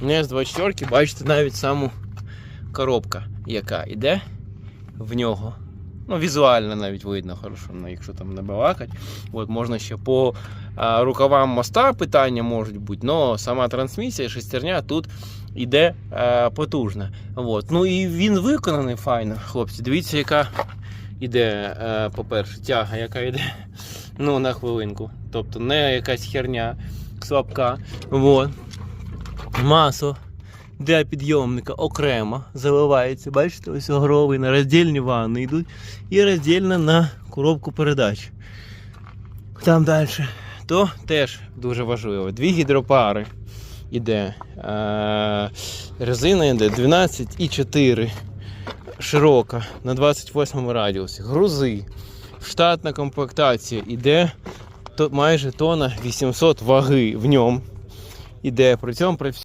не з 24 бачите навіть саму коробка, яка йде в нього. Ну, візуально навіть видно хорошо, ну, якщо там не балакать. От, можна ще по а, рукавам моста питання можуть бути, але сама трансмісія, шестерня тут іде а, потужна. От. Ну і він виконаний файно, хлопці. Дивіться, яка іде, а, по-перше, тяга, яка йде ну, на хвилинку. Тобто не якась херня слабка. От. Масо для підйомника окремо заливається. Бачите, ось огровий на роздільні ванни йдуть і роздільно на коробку передач. Там далі. То теж дуже важливо. Дві гідропари іде. Е, резина йде 12,4 широка на 28 радіусі. Грузи. Штатна комплектація то майже тонна 800 ваги в ньому. Іде при цьому при